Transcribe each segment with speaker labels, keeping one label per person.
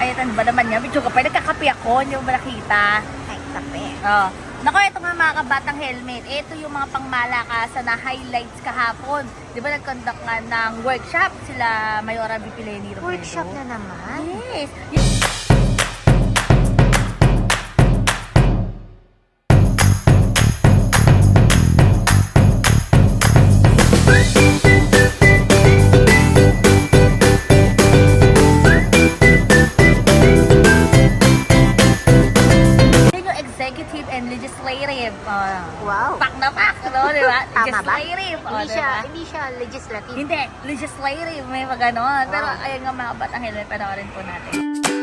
Speaker 1: Ay, ano ba naman yan? Medyo kapay, nagkakape ako, hindi mo ba nakita?
Speaker 2: Ay, kape.
Speaker 1: Oh. Nako, ito nga mga kabatang helmet. Ito yung mga pangmalakasan na highlights kahapon. Di ba nag-conduct nga ng workshop sila Mayora Bipileni Robredo?
Speaker 2: Workshop na naman.
Speaker 1: Yes. Yung
Speaker 2: hindi siya legislative.
Speaker 1: Hindi, legislative, may mga ganon. Pero ayun nga mga batang helmet, panoorin po natin.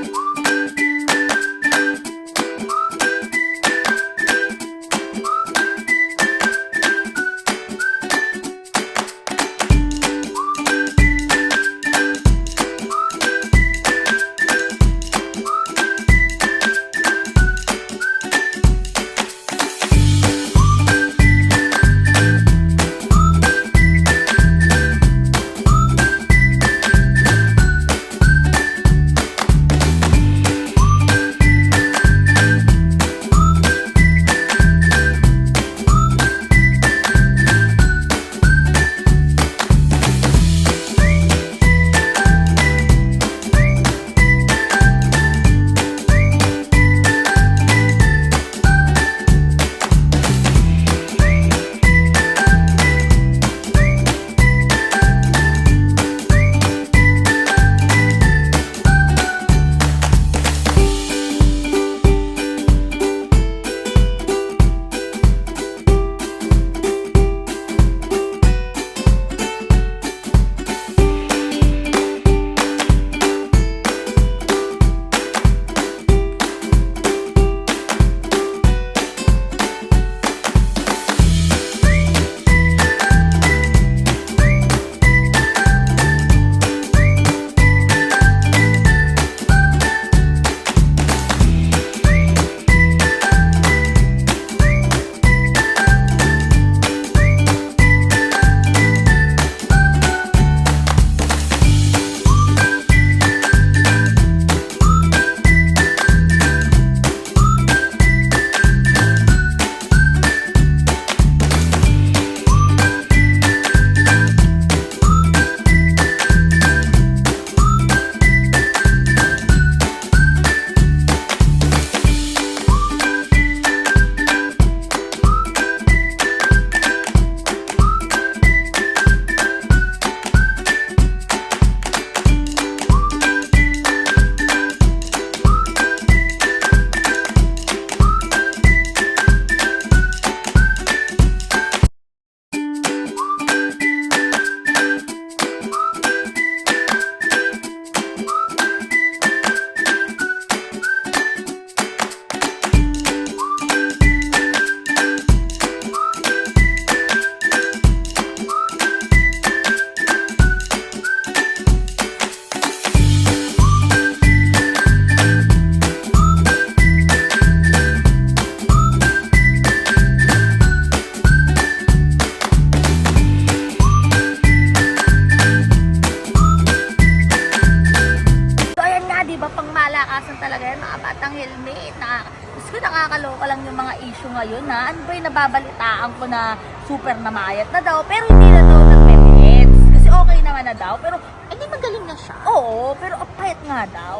Speaker 1: Lang yung mga issue ngayon na ano ba yung nababalitaan ko na super namayat na daw, pero hindi na daw nagme-meds. Kasi okay naman na daw, pero
Speaker 2: Eh, di magaling na siya.
Speaker 1: oo, pero apayat nga daw.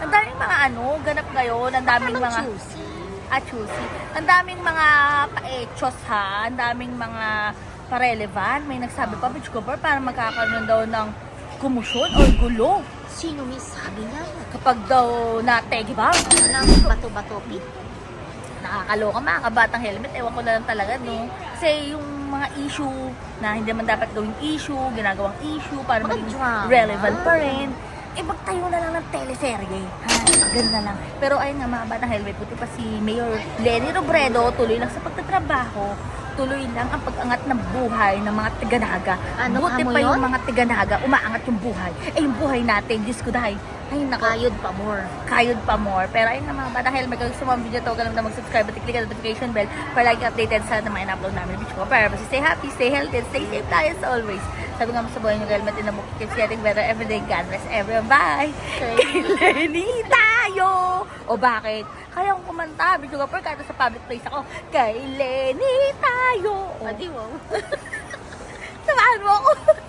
Speaker 1: Ang daming mga ano, ganap ngayon, ang daming mga
Speaker 2: choosy.
Speaker 1: ah, choosy. Ang daming mga pa-echos ha, ang daming mga pa-relevant. May nagsabi pa, Bitch Cooper, para magkakaroon daw ng kumusyon o gulo.
Speaker 2: Sino may sabi niya?
Speaker 1: Kapag daw nategi ba?
Speaker 2: Anong bato-bato?
Speaker 1: Nakakaloka mga kabatang helmet. Ewan ko na lang talaga, no? Kasi yung mga issue na hindi man dapat gawing issue, ginagawang issue para maging relevant pa rin. Eh, magtayo na lang ng teleserye. Ha, ganun na lang. Pero ayun nga, mga batang helmet, buti pa si Mayor Lenny Robredo, tuloy lang sa pagtatrabaho, tuloy lang ang pag-angat ng buhay ng mga tiga-naga.
Speaker 2: Ano
Speaker 1: buti pa yung
Speaker 2: yun?
Speaker 1: mga tiga-naga, umaangat yung buhay. Eh, yung buhay natin, Diyos ko dahil, ay, naka,
Speaker 2: kayod pa more.
Speaker 1: Kayod pa more. Pero ayun na mga bata, dahil may gusto mo ang video to, ganun na mag-subscribe at click ang notification bell para lagi updated sa lahat ng mga in-upload namin video ko. Para stay happy, stay healthy, and stay safe tayo as always. Sabi nga mo sa buhay nyo, girl, matin na mo keeps getting better everyday. God bless everyone. Bye!
Speaker 2: Kay
Speaker 1: Lenny tayo! O bakit? Kaya kong kumanta, video ka pero kata sa public place ako. Kay Lenny tayo!
Speaker 2: Adiwaw.
Speaker 1: Samahan mo ako.